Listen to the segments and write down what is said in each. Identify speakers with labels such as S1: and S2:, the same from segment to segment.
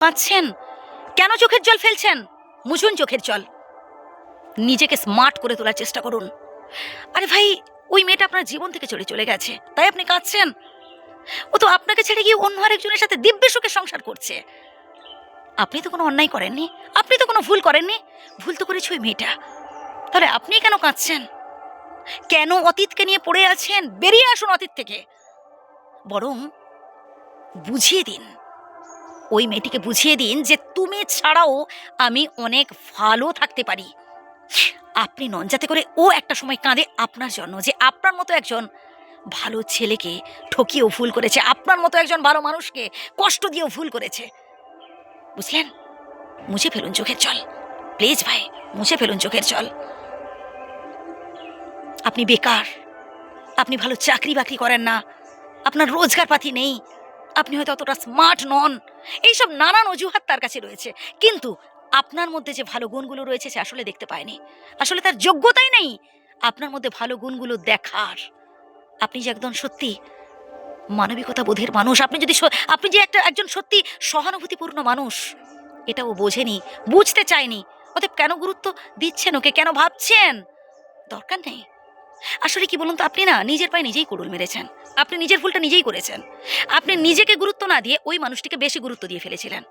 S1: কাঁদছেন কেন চোখের জল ফেলছেন? মুছুন চোখের জল। নিজেকে স্মার্ট করে তোলার চেষ্টা করুন। আরে ভাই, ওই মেয়েটা আপনার জীবন থেকে চলে চলে গেছে। তাই আপনি কাঁদছেন? ও তো আপনাকে ছেড়ে গিয়ে অন্য আরেকজনের সাথে দিব্য সুখে সংসার করছে। আপনি তো কোনো অন্যায় করেননি। আপনি তো কোনো ভুল করেননি। ভুল তো করেছে ওই মেয়েটা। তাহলে আপনি কেন কাঁদছেন? কেন অতীতকে নিয়ে পড়ে আছেন? বেরিয়ে আসুন অতীত থেকে। বরং বুঝিয়ে দিন। ওই মেয়েটিকে বুঝিয়ে দিন যে তুমি ছাড়াও আমি অনেক ভালো থাকতে পারি। আপনি নন যাতে করে ও একটা সময় কাঁদে আপনার জন্য যে আপনার মতো একজন ভালো ছেলেকে ঠকিয়েও ভুল করেছে, আপনার মতো একজন ভালো মানুষকে কষ্ট দিয়েও ভুল করেছে। বুঝলেন? মুছে ফেলুন চোখের জল। প্লিজ ভাই, মুছে ফেলুন চোখের জল। আপনি বেকার, আপনি ভালো চাকরি বাকরি করেন না, আপনার রোজগার পাতি নেই আপনি হয়তো অতটা স্মার্ট নন। এইসব নানান অজুহাত তার কাছে রয়েছে। কিন্তু আপনার মধ্যে যে ভালো গুণগুলো রয়েছে সে আসলে দেখতে পায়নি। আসলে তার যোগ্যতাই নেই। আপনার মধ্যে ভালো গুণগুলো দেখার। আপনি যে একদম সত্যি মানবিকতা বোধের মানুষ, আপনি যদি আপনি যে একটা, একজন সত্যি সহানুভূতিপূর্ণ মানুষ, এটা ও বোঝেনি, বুঝতে চায়নি। অতএব কেন গুরুত্ব দিচ্ছেন ওকে? কেন ভাবছেন? দরকার নেই। আসলে কি বলুন তো, আপনি না নিজের পায়ে নিজেই কুড়ুল মেরেছেন। আপনি নিজের ভুলটা নিজেই করেছেন। আপনি নিজেকে গুরুত্ব না দিয়ে ওই মানুষটিকে বেশি গুরুত্ব দিয়ে ফেলেছিলেন।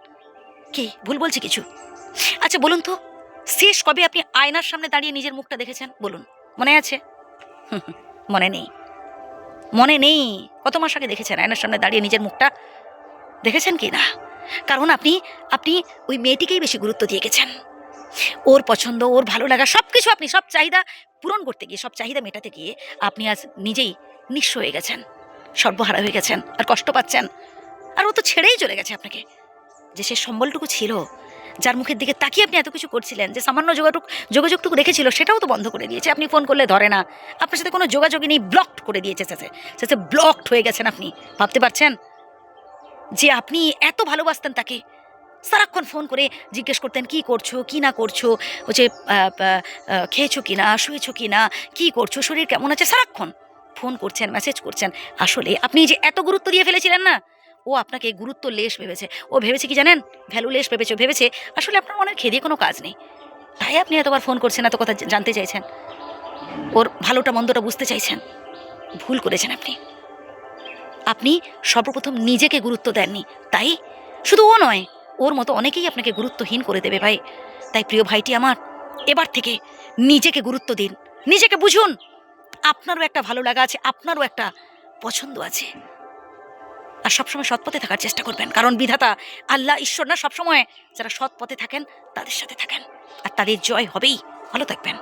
S1: কি? ভুল বলছি কিছু? আচ্ছা বলুন তো, শেষ কবে আপনি আয়নার সামনে দাঁড়িয়ে নিজের মুখটা দেখেছেন? বলুন, মনে আছে? মনে নেই। মনে নেই। কত মাস আগে দেখেছেন আয়নার সামনে দাঁড়িয়ে নিজের মুখটা? দেখেছেন কি না? কারণ আপনি আপনি ওই মেয়েটিকেই বেশি গুরুত্ব দিয়ে গেছেন। ওর পছন্দ, ওর ভালো লাগা সব কিছু আপনি, সব চাহিদা পূরণ করতে গিয়ে, সব চাহিদা মেটাতে গিয়ে আপনি আজ নিজেই নিঃস্ব হয়ে গেছেন, সর্বহারা হয়ে গেছেন, আর কষ্ট পাচ্ছেন, আর ও তো ছেড়েই চলে গেছে আপনাকে। যে সে সম্বলটুকু ছিল, যার মুখের দিকে তাকিয়ে আপনি এত কিছু করছিলেন, যে সামান্য যোগাযোগ, যোগাযোগটুকু রেখেছিল, সেটাও তো বন্ধ করে দিয়েছে। আপনি ফোন করলে ধরে না। আপনার সাথে কোনো যোগাযোগই নেই ব্লকড করে দিয়েছে সে সে। ব্লকড হয়ে গেছেন আপনি, ভাবতে পারছেন? যে আপনি এত ভালোবাসতেন তাকে সারাক্ষণ ফোন করে জিজ্ঞেস করতেন কি করছ? কি না করছ? আহ, খেয়েছো কি না? শুয়েছো কি না? কি করছ? শরীর কেমন আছে? সারাক্ষণ ফোন করছেন মেসেজ করছেন। আসলে আপনি যে এত গুরুত্ব দিয়ে ফেলেছিলেন না ও আপনাকে গুরুত্ব লেশ ভেবেছে। ও ভেবেছে কি জানেন? ভ্যালু লেশ ভেবেছে ভেবেছে আসলে আপনার মনের খেয়ে কোনো কাজ নেই। তাই আপনি এতবার ফোন করছেন এত কথা জানতে চাইছেন। ওর ভালোটা মন্দটা বুঝতে চাইছেন। ভুল করেছেন আপনি। আপনি সর্বপ্রথম নিজেকে গুরুত্ব দেননি। তাই? শুধু ও নয় ওর মতো অনেকেই আপনাকে গুরুত্বহীন করে দেবে ভাই। তাই প্রিয় ভাইটি আমার, এবার থেকে নিজেকে গুরুত্ব দিন। নিজেকে বুঝুন, আপনারও একটা ভালো লাগা আছে, আপনারও একটা পছন্দ আছে। আর সবসময় সৎ পথে থাকার চেষ্টা করবেন, কারণ বিধাতা আল্লাহ, ঈশ্বর না, সবসময় যারা সৎ পথে থাকেন, তাদের সাথে থাকেন। আর তাদের জয় হবেই। ভালো থাকবেন।